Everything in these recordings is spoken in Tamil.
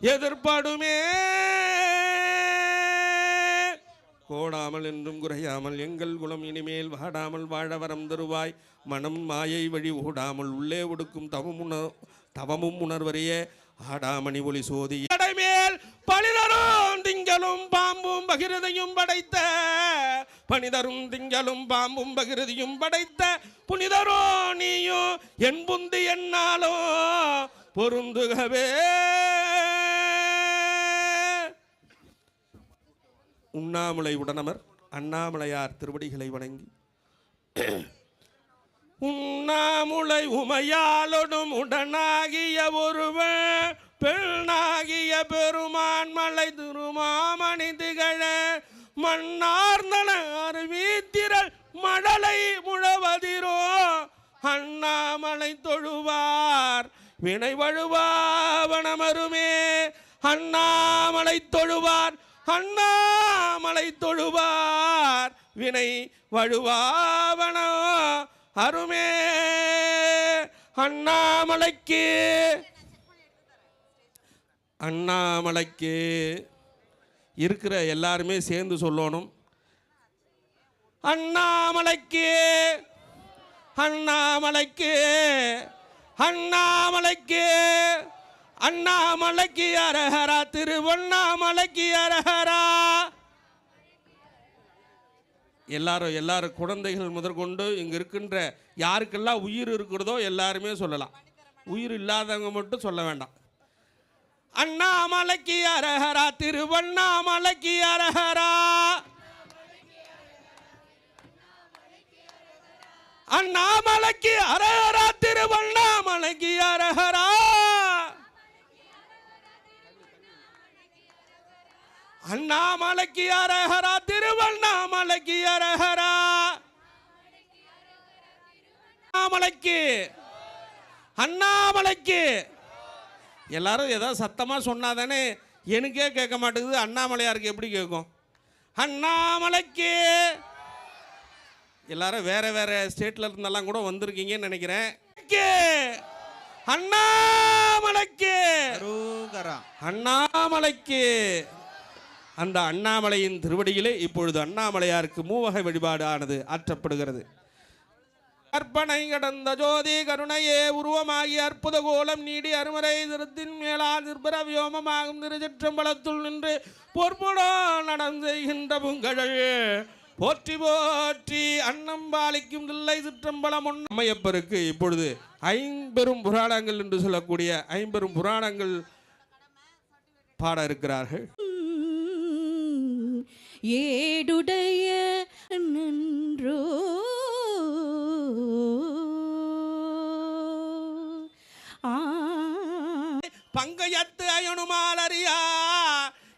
எதிர்பாடுமே. கோடாமல் என்றும் குறையாமல் எங்கள் குலம் இனிமேல் வாடாமல் வாழ வரம் தருவாய். மனம் மாயை வழி ஓடாமல் உள்ளே ஒடுக்கும் தவம் உணர் தவமும் உணர்வறிய ஆடாமணி ஒளி சோதி. மேல் பனிதரும் திங்களும் பாம்பும் பகிரதையும் படைத்த. பணிதரும் திங்களும் பாம்பும் பகிரதியும் படைத்த. புனிதரோ நீயும் என் புந்து என்னாலும் பொருந்துகவே. உண்ணாமலை உடனமர் அண்ணாமலையார் திருவடிகளை வணங்கி உண்ணாமுலை உமையாலொடும் உடனாகிய ஒருவன் பெண்ணாகிய பெருமான் மலை திருமாமணி திகழ மன்னார்ந்தன அருவீத்திரள் மடலை முழவதிரோ அண்ணாமலை தொழுவார் வினை வழுவாவனமருமே அண்ணாமலை தொழுவார் அண்ணாமலை தொழுவார். வினை வழுவாவனோ அருமே. அண்ணாமலைக்கு. அண்ணாமலைக்கு. இருக்கிற எல்லாருமே சேர்ந்து சொல்லணும். அண்ணாமலைக்கு. அண்ணாமலைக்கு. அண்ணாமலைக்கு. அண்ணாமலைக்கு அரஹரா திருவண்ணாமலைக்கு அரஹரா. எல்லாரும் எல்லாரும் குழந்தைகள் முதற்கொண்டு இங்கே இருக்கின்ற யாருக்கெல்லாம் உயிர் இருக்கிறதோ எல்லாருமே சொல்லலாம். உயிர் இல்லாதவங்க மட்டும் சொல்ல வேண்டாம். அண்ணாமலைக்கு அரஹரா திருவண்ணாமலைக்கு அரஹரா. அண்ணாமலைக்கு அரஹரா திருவண்ணாமலைக்கு அரஹரா. அண்ணாமலைக்கு அரஹரா திருவண்ணாமலைக்கு அரஹரா. அண்ணாமலைக்கு. அண்ணாமலைக்கு. எல்லாரும் ஏதாவது சத்தமாக சொன்னாதானே எனக்கே கேட்க மாட்டேங்குது. அண்ணாமலையாருக்கு எப்படி கேட்கும்? அண்ணாமலைக்கு. எல்லாரும் வேற வேற ஸ்டேட்ல இருந்தெல்லாம் கூட வந்திருக்கீங்கன்னு நினைக்கிறேன். அண்ணாமலைக்கு. அண்ணாமலைக்கு. அந்த அண்ணாமலையின் திருவடியிலே இப்பொழுது அண்ணாமலையாருக்கு மூவகை வழிபாடு ஆனது ஆற்றப்படுகிறது. கற்பனை கடந்த ஜோதி கருணையே உருவமாகி அற்புத கோலம் நீடி அருமறை திருத்தின் மேலால் நிர்பர வியோமமாகும் திருச்சிற்றம்பலத்துள் நின்று பொற்புடோ நடந்துகின்ற புங்கழல் போற்றி போற்றி அன்னம்பாலிக்கும் தில்லை சிற்றம்பலம் அம்மையப்பருக்கு இப்பொழுது ஐம்பெரும் புராணங்கள் என்று சொல்லக்கூடிய ஐம்பெரும் புராணங்கள் பாட இருக்கிறார்கள். ஏடுடைய நன்றோ. பங்கையத்து அயனுமாலறியா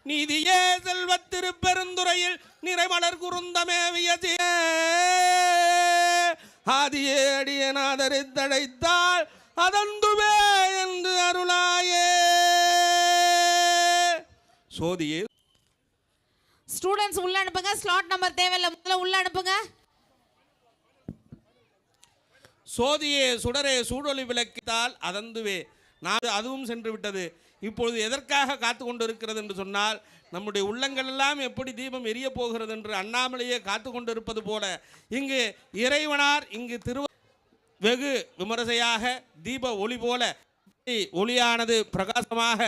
நீதியே செல்வத் திருப்பெருந்துறையில் நிறைமலர் குறுந்தமேவியதே ஆதியே அடியனாதரித்தழைத்தால் அதந்துவே என்று அருளாயே. சோதியே ஸ்டூடெண்ட்ஸ் உள்ள அனுப்புங்க. ஸ்லாட் நம்பர் தேவையில்லை. முதல்ல உள்ள அனுப்புங்க. சோதியே சுடரே சூடொலி விளக்கித்தால் அதந்துவே. நான் அதுவும் சென்று விட்டது இப்பொழுது எதற்காக காத்து கொண்டு இருக்கிறது என்று சொன்னால் நம்முடைய உள்ளங்கள் எல்லாம் எப்படி தீபம் எரிய போகிறது என்று அண்ணாமலையே காத்து கொண்டு இருப்பது போல. இங்கு இறைவனார் இங்கு திரு வெகு விமரிசையாக தீப ஒளி போல. ஒளியானது பிரகாசமாக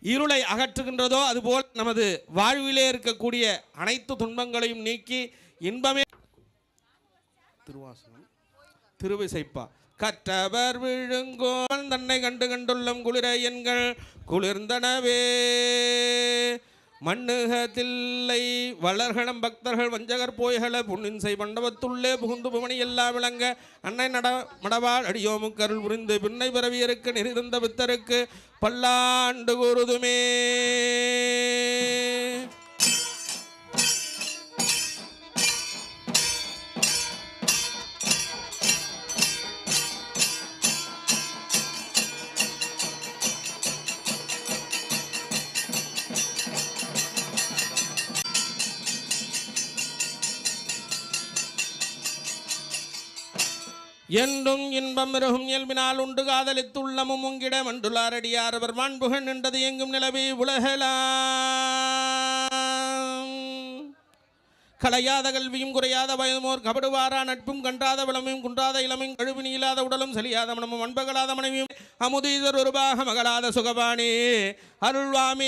இருளை அகற்றுகின்றதோ அதுபோல் நமது வாழ்விலே இருக்கக்கூடிய அனைத்து துன்பங்களையும் நீக்கி இன்பமே திருவாசகம். திருவிசைப்பா. கற்றவர் விழுங்கோல் தன்னை கண்டு கண்டுள்ளம் குளிர எண்கள் குளிர்ந்தனவே. மண்ணுகத்தில்லை வளர்களம் பக்தர்கள் வஞ்சகர் போய்கள புன்னின்சை மண்டபத்துள்ளே புகுந்து புவனி எல்லாம் விளங்க அன்னை நட மடவாள் அடியோமுக்கருள் புரிந்து பின்னை பிறவியருக்கு நெறிந்த பித்தருக்கு பல்லாண்டு கூறுதுமே என்றும் இன்பம் மிருகும் இயல்பினால் உண்டு காதலித்துள்ளமும் உங்கிட மண்டுலாரடியார் அவர் மாண்புகள் நின்றது எங்கும் நிலவி உலகலாம். கலையாத கல்வியும் குறையாத வயதுமோர் கபடுவாரா நட்பும் கன்றாத விளமையும் குன்றாத இளமையும் கழுவி இல்லாத உடலும் சரியாத மனமும் அன்பகலாத மனைவியும் அமுதீதர் ஒருபாக மகளாத சுகபாணி. அருள்வாமி